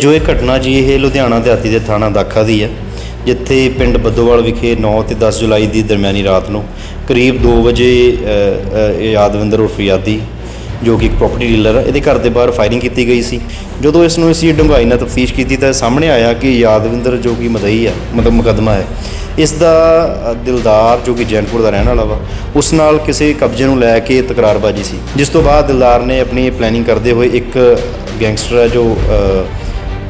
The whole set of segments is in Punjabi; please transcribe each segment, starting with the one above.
ਜੋ ਇਹ ਘਟਨਾ ਜੀ, ਇਹ ਲੁਧਿਆਣਾ ਦਿਹਾਤੀ ਦੇ ਥਾਣਾ ਦਾਖਾ ਦੀ ਹੈ, ਜਿੱਥੇ ਪਿੰਡ ਬੱਦੋਵਾਲ ਵਿਖੇ 9 ਤੇ 10 ਜੁਲਾਈ ਦੀ ਦਰਮਿਆਨੀ ਰਾਤ ਨੂੰ ਕਰੀਬ 2 ਵਜੇ ਯਾਦਵਿੰਦਰ ਉਰਫ ਯਾਦੀ, ਜੋ ਕਿ ਇੱਕ ਪ੍ਰਾਪਰਟੀ ਡੀਲਰ ਹੈ, ਇਹਦੇ ਘਰ ਦੇ ਬਾਹਰ ਫਾਇਰਿੰਗ ਕੀਤੀ ਗਈ ਸੀ। ਜਦੋਂ ਇਸ ਨੂੰ ਅਸੀਂ ਡੂੰਘਾਈ ਨਾਲ ਤਫਤੀਸ਼ ਕੀਤੀ ਤਾਂ ਸਾਹਮਣੇ ਆਇਆ ਕਿ ਯਾਦਵਿੰਦਰ ਜੋ ਕਿ ਮਦਈ ਹੈ, ਮਤਲਬ ਮੁਕੱਦਮਾ ਹੈ, ਇਸ ਦਾ ਦਿਲਦਾਰ ਜੋ ਕਿ ਜੈਨਪੁਰ ਦਾ ਰਹਿਣ ਵਾਲਾ ਵਾ, ਉਸ ਨਾਲ ਕਿਸੇ ਕਬਜ਼ੇ ਨੂੰ ਲੈ ਕੇ ਤਕਰਾਰਬਾਜੀ ਸੀ। ਜਿਸ ਤੋਂ ਬਾਅਦ ਦਿਲਦਾਰ ਨੇ ਆਪਣੀ ਪਲੈਨਿੰਗ ਕਰਦੇ ਹੋਏ ਇੱਕ ਗੈਂਗਸਟਰ ਹੈ ਜੋ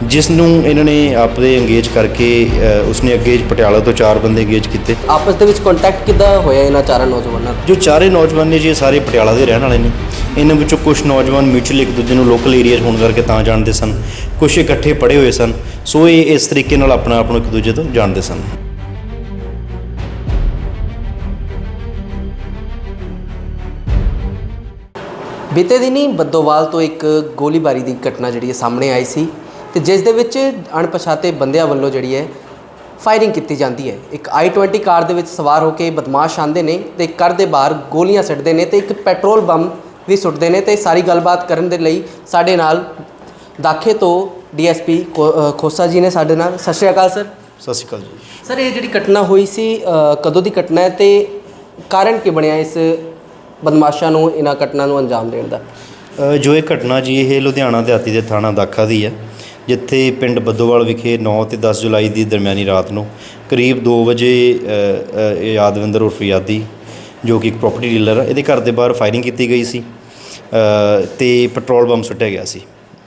ਜਿਸ ਨੂੰ ਇਹਨਾਂ ਨੇ ਆਪਦੇ ਇੰਗੇਜ ਕਰਕੇ ਉਸਨੇ ਅੱਗੇ ਪਟਿਆਲਾ ਤੋਂ ਚਾਰ ਬੰਦੇ ਇੰਗੇਜ ਕੀਤੇ। ਆਪਸ ਦੇ ਵਿੱਚ ਕੰਟੈਕਟ ਕਿੱਦਾਂ ਹੋਇਆ ਇਹਨਾਂ ਚਾਰਾਂ ਨੌਜਵਾਨਾਂ ਦਾ ਜੋ ਚਾਰੇ ਨੌਜਵਾਨ ਨੇ ਜੀ ਸਾਰੇ ਪਟਿਆਲਾ ਦੇ ਰਹਿਣ ਵਾਲੇ ਨੇ। ਇਹਨਾਂ ਵਿੱਚੋਂ ਕੁਝ ਨੌਜਵਾਨ ਮਿਊਚੁਅਲ ਇੱਕ ਦੂਜੇ ਨੂੰ ਲੋਕਲ ਏਰੀਆ 'ਚ ਹੋਣ ਕਰਕੇ ਤਾਂ ਜਾਣਦੇ ਸਨ। ਕੁਝ ਇਕੱਠੇ ਪੜ੍ਹੇ ਹੋਏ ਸਨ। ਸੋ ਇਹ ਇਸ ਤਰੀਕੇ ਨਾਲ ਆਪਣਾ ਆਪ ਨੂੰ ਇੱਕ ਦੂਜੇ ਤੋਂ ਜਾਣਦੇ ਸਨ। ਬੀਤੇ ਦਿਨੀ ਬੱਦੋਵਾਲ ਤੋਂ ਇੱਕ ਗੋਲੀਬਾਰੀ ਦੀ ਘਟਨਾ ਜਿਹੜੀ ਸਾਹਮਣੇ ਆਈ ਸੀ। ਤੇ ਜਿਸ ਦੇ ਵਿੱਚ ਅਣਪਛਾਤੇ ਬੰਦਿਆਂ ਵੱਲੋਂ ਜਿਹੜੀ ਹੈ ਫਾਇਰਿੰਗ ਕੀਤੀ ਜਾਂਦੀ ਹੈ। ਇੱਕ i20 ਕਾਰ ਦੇ ਵਿੱਚ ਸਵਾਰ ਹੋ ਕੇ ਬਦਮਾਸ਼ ਆਂਦੇ ਨੇ ਤੇ ਘਰ ਦੇ ਬਾਹਰ ਗੋਲੀਆਂ ਸੁੱਟਦੇ ਨੇ ਤੇ ਇੱਕ ਪੈਟਰੋਲ ਬੰਬ ਵੀ ਸੁੱਟਦੇ ਨੇ ਤੇ ਸਾਰੀ ਗੱਲਬਾਤ ਕਰਨ ਦੇ ਲਈ ਸਾਡੇ ਨਾਲ ਦਾਖੇ ਤੋਂ ਡੀਐਸਪੀ ਖੋਸਾ ਜੀ ਨੇ ਸਾਡੇ ਨਾਲ। ਸਤਿ ਸ਼੍ਰੀ ਅਕਾਲ ਸਰ। ਸਤਿ ਸ਼੍ਰੀ ਅਕਾਲ ਜੀ। ਸਰ ਇਹ ਜਿਹੜੀ ਘਟਨਾ ਹੋਈ ਸੀ ਕਦੋਂ ਦੀ ਘਟਨਾ ਹੈ ਤੇ ਕਾਰਨ ਕੀ ਬਣਿਆ ਇਸ ਬਦਮਾਸ਼ਾਂ ਨੂੰ ਇਹਨਾਂ ਘਟਨਾ ਨੂੰ ਅੰਜਾਮ ਦੇਣ ਦਾ? ਜੋ ਇਹ ਘਟਨਾ ਜੀ ਇਹ ਲੁਧਿਆਣਾ ਦਿਹਾਤੀ ਦੇ ਥਾਣਾ ਦਾਖਾ ਦੀ ਹੈ। ਜਿੱਥੇ ਪਿੰਡ ਬੱਦੋਵਾਲ ਵਿਖੇ 9 ਤੇ 10 ਜੁਲਾਈ ਦੀ ਦਰਮਿਆਨੀ ਰਾਤ ਨੂੰ ਕਰੀਬ 2 ਵਜੇ ਯਾਦਵਿੰਦਰ ਉਰਫ ਯਾਦੀ ਜੋ ਕਿ ਇੱਕ ਪ੍ਰਾਪਰਟੀ ਡੀਲਰ ਹੈ ਇਹਦੇ ਘਰ ਦੇ ਬਾਹਰ ਫਾਇਰਿੰਗ ਕੀਤੀ ਗਈ ਸੀ ਅ, ਤੇ ਪੈਟਰੋਲ ਬੰਬ ਸੁੱਟਿਆ ਗਿਆ ਸੀ।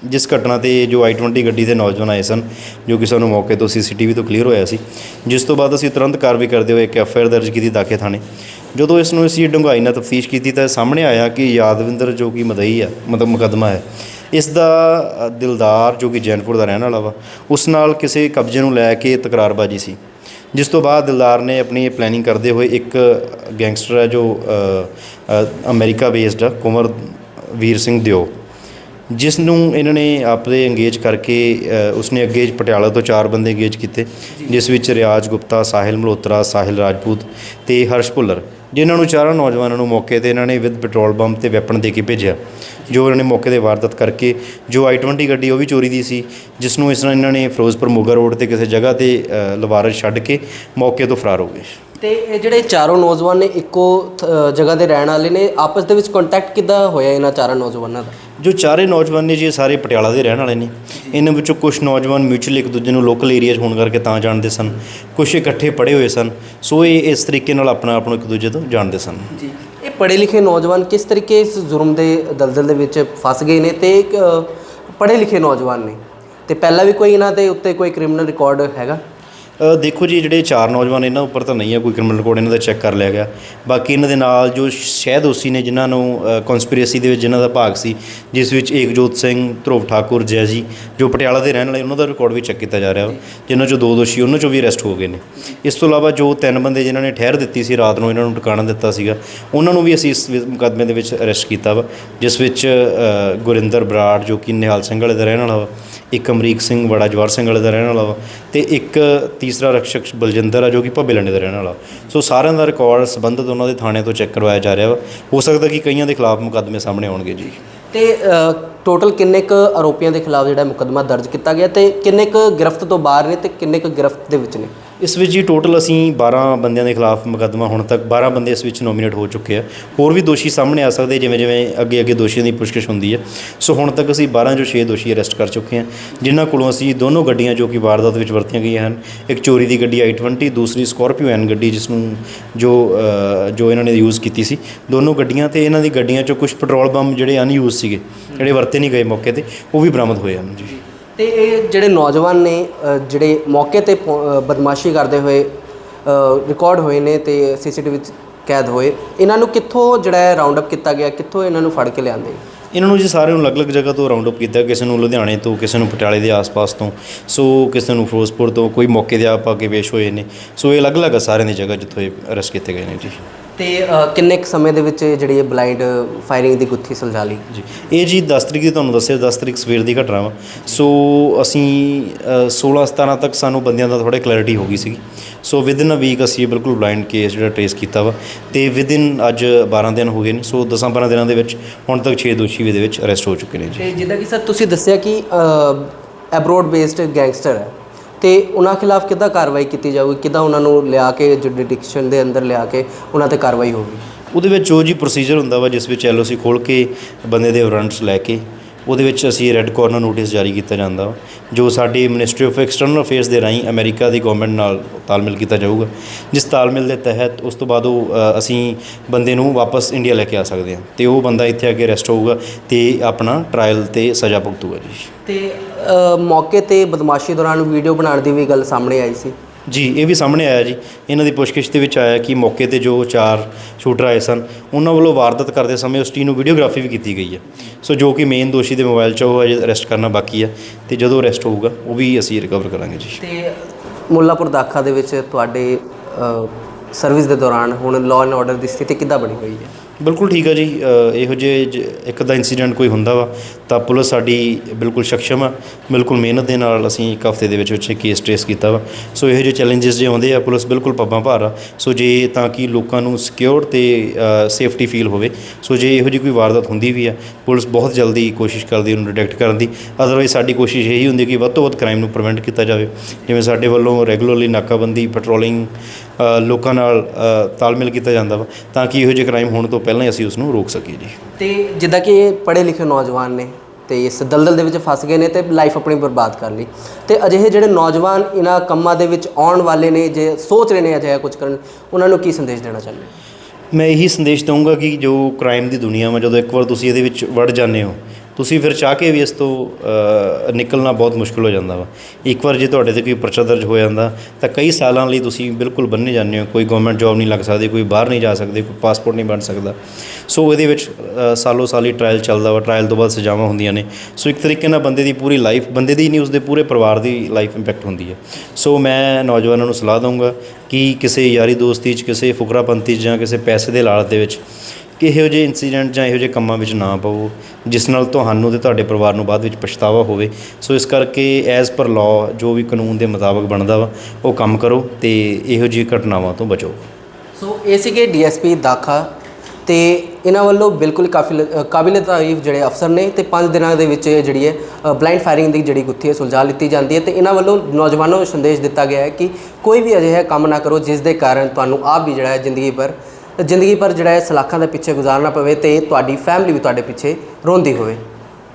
ਜਿਸ ਘਟਨਾ ਤੇ ਜੋ i20 ਗੱਡੀ ਦੇ ਨੌਜਵਾਨ ਆਏ ਸਨ ਜੋ ਕਿ ਸਾਨੂੰ ਮੌਕੇ ਤੋਂ ਸੀਸੀਟੀਵੀ ਤੋਂ ਕਲੀਅਰ ਹੋਇਆ ਸੀ ਜਿਸ ਤੋਂ ਬਾਅਦ ਅਸੀਂ ਤੁਰੰਤ ਕਾਰਵਾਈ ਕਰਦੇ ਹੋਏ ਇੱਕ ਐਫਆਈਆਰ ਦਰਜ ਕੀਤੀ ਦਾਖੇ ਥਾਣੇ। ਜਦੋਂ ਇਸ ਨੂੰ ਅਸੀਂ ਡੂੰਘਾਈ ਨਾਲ ਤਫਤੀਸ਼ ਕੀਤੀ ਤਾਂ ਸਾਹਮਣੇ ਆਇਆ ਕਿ ਯਾਦਵਿੰਦਰ ਜੋ ਕਿ ਮਦਈ ਆ ਮਤਲਬ ਮੁਕੱਦਮਾ ਹੈ ਇਸ ਦਾ ਦਿਲਦਾਰ ਜੋ ਕਿ ਜੈਨਪੁਰ ਦਾ ਰਹਿਣ ਵਾਲਾ ਵਾ ਉਸ ਨਾਲ ਕਿਸੇ ਕਬਜ਼ੇ ਨੂੰ ਲੈ ਕੇ ਤਕਰਾਰਬਾਜੀ ਸੀ। ਜਿਸ ਤੋਂ ਬਾਅਦ ਦਿਲਦਾਰ ਨੇ ਆਪਣੀ ਇਹ ਪਲੈਨਿੰਗ ਕਰਦੇ ਹੋਏ ਇੱਕ ਗੈਂਗਸਟਰ ਹੈ ਜੋ ਅ, ਅਮਰੀਕਾ ਬੇਸਡ ਆ ਕੁੰਵਰ ਵੀਰ ਸਿੰਘ ਦਿਓ। ਜਿਸ ਨੂੰ ਇਹਨਾਂ ਨੇ ਆਪਦੇ ਇੰਗੇਜ ਕਰਕੇ ਉਸਨੇ ਅੱਗੇ ਪਟਿਆਲਾ ਤੋਂ ਚਾਰ ਬੰਦੇ ਇੰਗੇਜ ਕੀਤੇ ਜਿਸ ਵਿੱਚ ਰਿਆਜ ਗੁਪਤਾ ਸਾਹਿਲ ਮਲਹੋਤਰਾ ਸਾਹਿਲ ਰਾਜਪੂਤ ਤੇ ਹਰਸ਼ ਭੁੱਲਰ। ਜਿਨ੍ਹਾਂ ਨੂੰ ਚਾਰਾਂ ਨੌਜਵਾਨਾਂ ਨੂੰ ਮੌਕੇ ਤੇ ਇਹਨਾਂ ਨੇ ਵਿਦ ਪੈਟਰੋਲ ਬੰਬ ਤੇ ਵੈਪਨ ਦੇ ਕੇ ਭੇਜਿਆ, ਜੋ ਇਹਨਾਂ ਨੇ ਮੌਕੇ ਤੇ ਵਾਰਦਾਤ ਕਰਕੇ, ਜੋ i20 ਗੱਡੀ ਉਹ ਵੀ ਚੋਰੀ ਦੀ ਸੀ, ਜਿਸ ਨੂੰ ਇਸ ਨਾਲ ਇਹਨਾਂ ਨੇ ਫਿਰੋਜ਼ਪੁਰ ਮੋਗਾ ਰੋਡ ਤੇ ਕਿਸੇ ਜਗ੍ਹਾ ਤੇ ਲਵਾਰਸ ਛੱਡ ਕੇ ਮੌਕੇ ਤੋਂ ਫਰਾਰ ਹੋ ਗਏ। ਤੇ ਇਹ ਜਿਹੜੇ ਚਾਰੋਂ ਨੌਜਵਾਨ ਨੇ ਇੱਕੋ ਜਗ੍ਹਾ ਦੇ ਰਹਿਣ ਵਾਲੇ ਨੇ ਆਪਸ ਦੇ ਵਿੱਚ ਕੰਟੈਕਟ ਕਿੱਦਾਂ ਹੋਇਆ ਇਹਨਾਂ ਚਾਰਾਂ ਨੌਜਵਾਨਾਂ ਦਾ? ਜੋ ਚਾਰੇ ਨੌਜਵਾਨ ਨੇ ਜੀ ਇਹ ਸਾਰੇ ਪਟਿਆਲਾ ਦੇ ਰਹਿਣ ਵਾਲੇ ਨੇ। ਇਹਨਾਂ ਵਿੱਚੋਂ ਕੁਝ ਨੌਜਵਾਨ ਮਿਊਚੁਅਲ ਇੱਕ ਦੂਜੇ ਨੂੰ ਲੋਕਲ ਏਰੀਆ 'ਚ ਹੋਣ ਕਰਕੇ ਤਾਂ ਜਾਣਦੇ ਸਨ। ਕੁਝ ਇਕੱਠੇ ਪੜ੍ਹੇ ਹੋਏ ਸਨ। ਸੋ ਇਹ ਇਸ ਤਰੀਕੇ ਨਾਲ ਆਪਣਾ ਆਪ ਨੂੰ ਇੱਕ ਦੂਜੇ ਤੋਂ ਜਾਣਦੇ ਸਨ। ਜੀ। ਇਹ ਪੜ੍ਹੇ ਲਿਖੇ ਨੌਜਵਾਨ ਕਿਸ ਤਰੀਕੇ ਇਸ ਜ਼ੁਰਮ ਦੇ ਦਲਦਲ ਦੇ ਵਿੱਚ ਫਸ ਗਏ ਨੇ ਤੇ ਇੱਕ, ਪੜ੍ਹੇ ਲਿਖੇ ਨੌਜਵਾਨ ਨੇ? ਤੇ ਪਹਿਲਾਂ ਵੀ ਕੋਈ ਇਹਨਾਂ ਦੇ ਉੱਤੇ ਕੋਈ ਕ੍ਰਿਮੀਨਲ ਰਿਕਾਰਡ ਹੈਗਾ? ਦੇਖੋ ਜੀ, ਜਿਹੜੇ ਚਾਰ ਨੌਜਵਾਨ ਇਹਨਾਂ ਉੱਪਰ ਤਾਂ ਨਹੀਂ ਹੈ ਕੋਈ ਕ੍ਰਿਮੀਨਲ ਰਿਕਾਰਡ ਇਹਨਾਂ ਦਾ ਚੈੱਕ ਕਰ ਲਿਆ ਗਿਆ। ਬਾਕੀ ਇਹਨਾਂ ਦੇ ਨਾਲ ਜੋ ਸ਼ਹਿ ਦੋਸ਼ੀ ਨੇ, ਜਿਨ੍ਹਾਂ ਨੂੰ ਕਨਸਪੀਰੇਸੀ ਦੇ ਵਿੱਚ ਜਿਨ੍ਹਾਂ ਦਾ ਭਾਗ ਸੀ, ਜਿਸ ਵਿੱਚ ਏਕਜੋਤ ਸਿੰਘ, ਧਰੁਵ ਠਾਕੁਰ, ਜੈ ਜੀ, ਜੋ ਪਟਿਆਲਾ ਦੇ ਰਹਿਣ ਵਾਲੇ, ਉਹਨਾਂ ਦਾ ਰਿਕਾਰਡ ਵੀ ਚੈੱਕ ਕੀਤਾ ਜਾ ਰਿਹਾ ਵਾ, ਜਿਨ੍ਹਾਂ ਚੋਂ ਦੋ ਦੋਸ਼ੀ, ਉਹਨਾਂ ਚੋਂ ਵੀ ਅਰੈਸਟ ਹੋ ਗਏ ਨੇ। ਇਸ ਤੋਂ ਇਲਾਵਾ ਜੋ ਤਿੰਨ ਬੰਦੇ ਜਿਨ੍ਹਾਂ ਨੇ ਠਹਿਰ ਦਿੱਤੀ ਸੀ, ਰਾਤ ਨੂੰ ਇਹਨਾਂ ਨੂੰ ਟਿਕਾਣਾ ਦਿੱਤਾ ਸੀਗਾ, ਉਹਨਾਂ ਨੂੰ ਵੀ ਅਸੀਂ ਇਸ ਵਿ- ਮੁਕੱਦਮੇ ਦੇ ਵਿੱਚ ਅਰੈਸਟ ਕੀਤਾ ਵਾ, ਜਿਸ ਵਿੱਚ ਗੁਰਿੰਦਰ ਬਰਾੜ, ਜੋ ਕਿ ਨਿਹਾਲ ਸਿੰਘ ਵਾਲੇ ਦਾ ਰਹਿਣ ਵਾਲਾ ਵਾ ਇੱਕ ਅਮਰੀਕ ਸਿੰਘ ਬੜਾ ਜਵਾਰ ਸਿੰਘ ਵਾਲੇ ਦਾ ਰਹਿਣ ਵਾਲਾ ਵਾ ਤੇ ਇੱਕ ਤੀਸਰਾ ਰਕਸ਼ਕ ਬਲਜਿੰਦਰ ਆ ਜੋ ਕਿ ਭੱਬੇ ਦਾ ਰਹਿਣ ਵਾਲਾ। ਸੋ ਸਾਰਿਆਂ ਦਾ ਰਿਕਾਰਡ ਸੰਬੰਧਿਤ ਉਹਨਾਂ ਦੇ ਥਾਣੇ ਤੋਂ ਚੈੱਕ ਕਰਵਾਇਆ ਜਾ ਰਿਹਾ ਵਾ। ਹੋ ਸਕਦਾ ਕਿ ਕਈਆਂ ਦੇ ਖਿਲਾਫ ਮੁਕੱਦਮੇ ਸਾਹਮਣੇ ਆਉਣਗੇ ਜੀ। ਤੇ ਟੋਟਲ ਕਿੰਨੇ ਕ ਆਰੋਪੀਆਂ ਦੇ ਖਿਲਾਫ ਜਿਹੜਾ ਮੁਕੱਦਮਾ ਦਰਜ ਕੀਤਾ ਗਿਆ ਤੇ ਕਿੰਨੇ ਕ ਗ੍ਰਿਫਤ ਤੋਂ ਬਾਹਰ ਨੇ ਤੇ ਕਿੰਨੇ ਕ ਗ੍ਰਿਫਤ ਦੇ ਵਿੱਚ ਨੇ? ਇਸ ਵਿੱਚ ਜੀ ਟੋਟਲ ਅਸੀਂ 12 ਬੰਦਿਆਂ ਦੇ ਖਿਲਾਫ ਮੁਕੱਦਮਾ ਹੁਣ ਤੱਕ 12 ਬੰਦੇ ਇਸ ਵਿੱਚ ਨੋਮੀਨੇਟ ਹੋ ਚੁੱਕੇ ਆ। ਹੋਰ ਵੀ ਦੋਸ਼ੀ ਸਾਹਮਣੇ ਆ ਸਕਦੇ, ਜਿਵੇਂ ਜਿਵੇਂ ਅੱਗੇ ਅੱਗੇ ਦੋਸ਼ੀਆਂ ਦੀ ਪੁੱਛਗਿੱਛ ਹੁੰਦੀ ਹੈ ਸੋ ਹੁਣ ਤੱਕ ਅਸੀਂ 12 ਜੋ 6 ਦੋਸ਼ੀ ਅਰੈਸਟ ਕਰ ਚੁੱਕੇ ਹਾਂ ਜਿਨ੍ਹਾਂ ਕੋਲੋਂ ਅਸੀਂ ਦੋਨੋਂ ਗੱਡੀਆਂ ਜੋ ਕਿ ਵਾਰਦਾਤ ਵਿੱਚ ਵਰਤੀਆਂ ਗਈਆਂ ਹਨ, ਇੱਕ ਚੋਰੀ ਦੀ ਗੱਡੀ i20 ਦੂਸਰੀ ਸਕੋਰਪੀਓ ਐਨ ਗੱਡੀ ਜਿਸ ਨੂੰ ਜੋ ਜੋ ਇਹਨਾਂ ਨੇ ਯੂਜ਼ ਕੀਤੀ ਸੀ। ਦੋਨੋਂ ਗੱਡੀਆਂ ਤੇ ਇਹਨਾਂ ਦੀ ਗੱਡੀਆਂ ਚੋਂ ਕੁਝ ਪੈਟਰੋਲ ਬੰਬ ਜਿਹੜੇ ਅਨਯੂਜ਼ ਸੀਗੇ, ਜਿਹੜੇ ਵਰਤੇ ਨਹੀਂ ਗਏ ਮੌਕੇ ਤੇ, ਉਹ ਵੀ ਬਰਾਮਦ ਹੋਏ ਹਨ ਜੀ। ਤੇ ਇਹ ਜਿਹੜੇ ਨੌਜਵਾਨ ਨੇ ਅ, ਜਿਹੜੇ ਮੌਕੇ ਤੇ ਪਹੁੰ- ਅ, ਬਦਮਾਸ਼ੀ ਕਰਦੇ ਹੋਏ ਰਿਕਾਰਡ ਹੋਏ ਨੇ ਤੇ ਸੀਸੀਟੀਵੀ ਵਿੱਚ ਕੈਦ ਹੋਏ ਇਹਨਾਂ ਨੂੰ ਕਿੱਥੋਂ ਜਿਹੜਾ ਹੈ ਰਾਉਂਡ ਅਪ ਕੀਤਾ ਗਿਆ ਕਿੱਥੋਂ ਇਹਨਾਂ ਨੂੰ ਫੜ ਕੇ ਲਿਆਂਦੇ? ਇਹਨਾਂ ਨੂੰ ਜੀ ਸਾਰਿਆਂ ਨੂੰ ਅਲੱਗ-ਅਲੱਗ ਜਗ੍ਹਾ ਤੋਂ ਰਾਉਂਡ ਅਪ ਕੀਤਾ ਕਿਸੇ ਨੂੰ ਲੁਧਿਆਣੇ ਤੋਂ ਕਿਸੇ ਨੂੰ ਪਟਿਆਲੇ ਦੇ ਆਸ-ਪਾਸ ਤੋਂ ਸੋ ਕਿਸੇ ਨੂੰ ਫਿਰੋਜ਼ਪੁਰ ਤੋਂ ਕੋਈ ਮੌਕੇ ਦੇ ਆਪ ਕੇ ਪੇਸ਼ ਹੋਏ ਨੇ ਸੋ ਇਹ ਅਲੱਗ-ਅਲੱਗ ਆ ਸਾਰਿਆਂ ਦੀ ਜਗ੍ਹਾ ਜਿੱਥੋਂ ਇਹ ਅਰੈਸਟ ਕੀਤੇ ਗਏ ਨੇ ਜੀ। ਤੇ ਕਿੰਨੇ ਕੁ ਸਮੇਂ ਦੇ ਵਿੱਚ ਜਿਹੜੀ ਇਹ ਬਲਾਈਂਡ ਫਾਇਰਿੰਗ ਦੀ ਗੁੱਥੀ ਸੁਲਝਾ ਲਈ? ਜੀ ਇਹ ਜੀ 10 ਤਰੀਕ ਦੀ ਤੁਹਾਨੂੰ ਦੱਸਿਆ 10 ਤਰੀਕ ਸਵੇਰ ਦੀ ਘਟਨਾ ਵਾ ਸੋ ਅਸੀਂ ਅ, 16 17 ਤੱਕ ਸਾਨੂੰ ਬੰਦਿਆਂ ਦਾ ਥੋੜਾ ਕਲੈਰਿਟੀ ਹੋ ਗਈ ਸੀਗੀ। ਸੋ ਵਿਦਿਨ ਅ ਵੀਕ ਅਸੀਂ ਇਹ ਬਿਲਕੁਲ ਬਲਾਈਂਡ ਕੇਸ ਜਿਹੜਾ ਟ੍ਰੇਸ ਕੀਤਾ ਵਾ ਤੇ ਵਿਦਿਨ ਅੱਜ 12 ਦਿਨ ਹੋ ਗਏ ਨੇ ਸੋ 10 12 ਦਿਨਾਂ ਦੇ ਵਿੱਚ ਹੁਣ ਤੱਕ 6 ਦੋਸ਼ੀ ਵੀ ਦੇ ਵਿੱਚ ਅਰੈਸਟ ਹੋ ਚੁੱਕੇ ਨੇ ਜੀ। ਤੇ ਜਿੱਦਾਂ ਕਿ ਸਰ ਤੁਸੀਂ ਦੱਸਿਆ ਕਿ ਅ, ਐਬਰੋਡ ਬੇਸਡ ਗੈਂਗਸਟਰ ਹੈ ਤੇ ਉਹਨਾਂ ਖਿਲਾਫ ਕਿੱਦਾਂ ਕਾਰਵਾਈ ਕੀਤੀ ਜਾਊਗੀ? ਕਿੱਦਾਂ ਉਹਨਾਂ ਨੂੰ ਲਿਆ ਕੇ ਜੁਡੀਡਿਕਸ਼ਨ ਦੇ ਅੰਦਰ ਲਿਆ ਕੇ ਉਹਨਾਂ ਤੇ ਕਾਰਵਾਈ ਹੋਊਗੀ? ਉਹਦੇ ਵਿੱਚ ਉਹ ਜੀ ਪ੍ਰੋਸੀਜਰ ਹੁੰਦਾ ਵਾ ਜਿਸ ਵਿੱਚ ਐਲਓਸੀ ਖੋਲ ਕੇ ਬੰਦੇ ਦੇ ਵਾਰੰਟਸ ਲੈ ਕੇ ਉਹਦੇ ਵਿੱਚ ਅਸੀਂ ਰੈੱਡ ਕਾਰਨਰ ਨੋਟਿਸ ਜਾਰੀ ਕੀਤਾ ਜਾਂਦਾ ਵਾ, ਜੋ ਸਾਡੀ ਮਿਨਿਸਟਰੀ ਆਫ ਐਕਸਟਰਨਲ ਅਫੇਅਰਸ ਦੇ ਰਾਹੀਂ ਅਮਰੀਕਾ ਦੀ ਗਵਰਨਮੈਂਟ ਨਾਲ ਤਾਲਮੇਲ ਕੀਤਾ ਜਾਊਗਾ। ਜਿਸ ਤਾਲਮੇਲ ਦੇ ਤਹਿਤ ਉਸ ਤੋਂ ਬਾਅਦ ਉਹ ਅਸੀਂ ਬੰਦੇ ਨੂੰ ਵਾਪਸ ਇੰਡੀਆ ਲੈ ਕੇ ਆ ਸਕਦੇ ਹਾਂ ਤੇ ਉਹ ਬੰਦਾ ਇੱਥੇ ਆ ਕੇ ਅਰੈਸਟ ਹੋਊਗਾ ਤੇ ਆਪਣਾ ਟ੍ਰਾਇਲ ਤੇ ਸਜ਼ਾ ਭੁਗਤੂਗਾ ਜੀ। ਤੇ ਮੌਕੇ ਤੇ ਬਦਮਾਸ਼ੀ ਦੌਰਾਨ ਵੀਡੀਓ ਬਣਾਉਣ ਦੀ ਵੀ ਗੱਲ ਸਾਹਮਣੇ ਆਈ ਸੀ। ਜੀ, ਇਹ ਵੀ ਸਾਹਮਣੇ ਆਇਆ ਜੀ। ਇਹਨਾਂ ਦੀ ਪੁੱਛਗਿੱਛ ਦੇ ਵਿੱਚ ਆਇਆ ਕਿ ਮੌਕੇ ਤੇ ਜੋ ਚਾਰ ਸ਼ੂਟਰ ਆਏ ਸਨ, ਉਹਨਾਂ ਵੱਲੋਂ ਵਾਰਦਾਤ ਕਰਦੇ ਸਮੇਂ ਉਸ ਟੀ ਨੂੰ ਵੀਡੀਓਗ੍ਰਾਫੀ ਵੀ ਕੀਤੀ ਗਈ ਹੈ। ਸੋ ਜੋ ਕਿ ਮੇਨ ਦੋਸ਼ੀ ਦੇ ਮੋਬਾਈਲ 'ਚ ਉਹ ਅਜੇ ਅਰੈਸਟ ਕਰਨਾ ਬਾਕੀ ਹੈ ਤੇ ਜਦੋਂ ਅਰੈਸਟ ਹੋਊਗਾ, ਉਹ ਵੀ ਅਸੀਂ ਰਿਕਵਰ ਕਰਾਂਗੇ ਜੀ। ਤੇ ਮੁੱਲਾਪੁਰ ਦਾਖਾ ਦੇ ਵਿੱਚ ਤੁਹਾਡੇ ਸਰਵਿਸ ਦੇ ਦੌਰਾਨ ਹੁਣ ਲਾਅ ਐਂਡ ਆਰਡਰ ਦੀ ਸਥਿਤੀ ਕਿੱਦਾਂ ਬਣੀ ਹੋਈ ਹੈ? ਬਿਲਕੁਲ ਠੀਕ ਹੈ ਜੀ। ਅ, ਇਹੋ ਜਿਹੇ ਜ- ਇੱਕ ਦਾ ਇਨਸੀਡੈਂਟ ਕੋਈ ਹੁੰਦਾ ਵਾ ਤਾਂ ਪੁਲਿਸ ਸਾਡੀ ਬਿਲਕੁਲ ਸક્ષਮ ਆ ਬਿਲਕੁਲ ਮਿਹਨਤ ਦੇ ਨਾਲ ਅਸੀਂ ਇੱਕ ਹਫ਼ਤੇ ਦੇ ਵਿੱਚ ਵਿੱਚ ਕੇਸ ਟ੍ਰੇਸ ਕੀਤਾ ਵਾ। ਸੋ ਇਹੋ ਜਿਹੇ ਚੈਲੰਜਸ ਜੇ ਆਉਂਦੇ ਆ ਪੁਲਿਸ ਬਿਲਕੁਲ ਪੱਬਾਂ ਭਾਰ ਆ। ਸੋ ਜੇ ਤਾਂ ਕਿ ਲੋਕਾਂ ਨੂੰ ਸਿਕਿਉਰ ਤੇ ਸੇਫਟੀ ਫੀਲ ਹੋਵੇ ਸੋ ਜੇ ਇਹੋ ਜਿਹੀ ਕੋਈ ਵਾਰਦਾਤ ਹੁੰਦੀ ਵੀ ਆ ਪੁਲਿਸ ਬਹੁਤ ਜਲਦੀ ਕੋਸ਼ਿਸ਼ ਕਰਦੀ ਉਹਨੂੰ ਡਿਟੈਕਟ ਕਰਨ ਦੀ। ਅਦਰਵਾਈਜ਼ ਸਾਡੀ ਕੋਸ਼ਿਸ਼ ਇਹੀ ਹੁੰਦੀ ਕਿ ਵੱਧ ਤੋਂ ਵੱਧ ਕ੍ਰਾਈਮ ਨੂੰ ਪ੍ਰੀਵੈਂਟ ਕੀਤਾ ਜਾਵੇ। ਜਿਵੇਂ ਸਾਡੇ ਵੱਲੋਂ ਰੈਗੂਲਰਲੀ ਨਾਕਾਬੰਦੀ ਪੈਟਰੋਲਿੰਗ ਲੋਕਾਂ ਨਾਲ ਤਾਲਮੇਲ ਕੀਤਾ ਜਾਂਦਾ ਵਾ ਤਾਂ ਕਿ ਇਹੋ ਜਿਹੇ ਕ੍ਰਾਈਮ ਹੋਣ ਤੋਂ ਪਹਿਲਾਂ ਹੀ ਅਸੀਂ ਉਸ ਨੂੰ ਰੋਕ ਸਕੀਏ ਜੀ। ਤੇ ਜਿੱਦਾਂ ਕਿ ਇਹ ਪੜ੍ਹੇ ਲਿਖੇ ਨੌਜਵਾਨ ਨੇ ਤੇ ਇਸ ਦਲਦਲ ਦੇ ਵਿੱਚ ਫਸ ਗਏ ਨੇ ਤੇ ਲਾਈਫ ਆਪਣੀ ਬਰਬਾਦ ਕਰ ਲਈ। ਤੇ ਅਜਿਹੇ ਜਿਹੜੇ ਨੌਜਵਾਨ ਇਹਨਾਂ ਕੰਮਾਂ ਦੇ ਵਿੱਚ ਆਉਣ ਵਾਲੇ ਨੇ ਜੇ ਸੋਚ ਰਹੇ ਨੇ ਅਜਿਹਾ ਕੁਝ ਕਰਨ ਉਹਨਾਂ ਨੂੰ ਕੀ ਸੰਦੇਸ਼ ਦੇਣਾ ਚਾਹੁੰਦੇ ਮੈਂ ਇਹੀ ਸੰਦੇਸ਼ ਦਊਂਗਾ ਕਿ ਜੋ ਕ੍ਰਾਈਮ ਦੀ ਦੁਨੀਆ ਵਾ ਜਦੋਂ ਇੱਕ ਵਾਰ ਤੁਸੀਂ ਇਹਦੇ ਵਿੱਚ ਵੜ ਜਾਂਦੇ ਹੋ ਤੁਸੀਂ ਫਿਰ ਚਾਹ ਕੇ ਵੀ ਇਸ ਤੋਂ ਨਿਕਲਣਾ ਬਹੁਤ ਮੁਸ਼ਕਲ ਹੋ ਜਾਂਦਾ ਵਾ। ਇੱਕ ਵਾਰ ਜੇ ਤੁਹਾਡੇ ਤੇ ਕੋਈ ਪਰਚਾ ਦਰਜ ਹੋ ਜਾਂਦਾ ਤਾਂ ਕਈ ਸਾਲਾਂ ਲਈ ਤੁਸੀਂ ਬਿਲਕੁਲ ਬੰਨੇ ਜਾਂਦੇ ਹੋ। ਕੋਈ ਗਵਰਨਮੈਂਟ ਜੌਬ ਨਹੀਂ ਲੱਗ ਸਕਦੀ ਕੋਈ ਬਾਹਰ ਨਹੀਂ ਜਾ ਸਕਦੇ ਕੋਈ ਪਾਸਪੋਰਟ ਨਹੀਂ ਬਣ ਸਕਦਾ। ਸੋ ਇਹਦੇ ਵਿੱਚ ਅ, ਸਾਲੋ ਸਾਲੀ ਟ੍ਰਾਇਲ ਚੱਲਦਾ ਵਾ। ਟ੍ਰਾਇਲ ਤੋਂ ਬਾਅਦ ਸਜ਼ਾਵਾਂ ਹੁੰਦੀਆਂ ਨੇ। ਸੋ ਇੱਕ ਤਰੀਕੇ ਨਾਲ ਬੰਦੇ ਦੀ ਪੂਰੀ ਲਾਈਫ ਬੰਦੇ ਦੀ ਨਹੀਂ ਉਸਦੇ ਪੂਰੇ ਪਰਿਵਾਰ ਦੀ ਲਾਈਫ ਇੰਪੈਕਟ ਹੁੰਦੀ ਹੈ। ਸੋ ਮੈਂ ਨੌਜਵਾਨਾਂ ਨੂੰ ਸਲਾਹ ਦਊਂਗਾ ਕਿ ਕਿਸੇ ਯਾਰੀ ਦੋਸਤੀ 'ਚ ਕਿਸੇ ਫੁਕਰਾਪੰਤੀ 'ਚ ਜਾਂ ਕਿਸੇ ਪੈਸੇ ਦੇ ਲਾਲਚ ਦੇ ਵਿੱਚ ਕਿ ਇਹੋ ਜਿਹੇ ਇਨਸੀਡੈਂਟ ਜਾਂ ਇਹੋ ਜਿਹੇ ਕੰਮਾਂ ਵਿੱਚ ਨਾ ਪਵੋ, ਜਿਸ ਨਾਲ ਤੁਹਾਨੂੰ ਤੇ ਤੁਹਾਡੇ ਪਰਿਵਾਰ ਨੂੰ ਬਾਅਦ ਵਿੱਚ ਪਛਤਾਵਾ ਹੋਵੇ। ਸੋ ਇਸ ਕਰਕੇ ਐਜ਼ ਪਰ ਲਾਅ ਜੋ ਵੀ ਕਾਨੂੰਨ ਦੇ ਮੁਤਾਬਕ ਬਣਦਾ ਵਾ, ਉਹ ਕੰਮ ਕਰੋ ਤੇ ਇਹੋ ਜਿਹੀ ਘਟਨਾਵਾਂ ਤੋਂ ਬਚੋ। ਸੋ ਇਹ ਸੀਗੇ ਡੀਐਸਪੀ ਦਾਖਾ ਤੇ ਇਹਨਾਂ ਵੱਲੋਂ ਬਿਲਕੁਲ ਕਾਫੀ ਕਾਬਿਲ ਤਾਰੀਫ ਜਿਹੜੇ ਅਫਸਰ ਨੇ ਤੇ 5 ਦਿਨਾਂ ਦੇ ਵਿੱਚ ਜਿਹੜੀ ਹੈ ਬਲਾਈਂਡ ਫਾਇਰਿੰਗ ਦੀ ਜਿਹੜੀ ਗੁੱਥੀ ਹੈ, ਸੁਲਝਾ ਲਿੱਤੀ ਜਾਂਦੀ ਹੈ ਤੇ ਇਹਨਾਂ ਵੱਲੋਂ ਨੌਜਵਾਨਾਂ ਨੂੰ ਸੰਦੇਸ਼ ਦਿੱਤਾ ਗਿਆ ਹੈ ਕਿ ਕੋਈ ਵੀ ਅਜਿਹਾ ਕੰਮ ਨਾ ਕਰੋ, ਜਿਸ ਦੇ ਕਾਰਨ ਤੁਹਾਨੂੰ ਆਪ ਵੀ ਜਿਹੜਾ ਹੈ ਜ਼ਿੰਦਗੀ ਭਰ ਜ਼ਿੰਦਗੀ ਭਰ ਜਿਹੜਾ ਹੈ ਸਲਾਖਾਂ ਦੇ ਪਿੱਛੇ ਗੁਜ਼ਾਰਨਾ ਪਵੇ ਤੇ ਤੁਹਾਡੀ ਫੈਮਿਲੀ ਵੀ ਤੁਹਾਡੇ ਪਿੱਛੇ ਰੋਂਦੀ ਹੋਵੇ।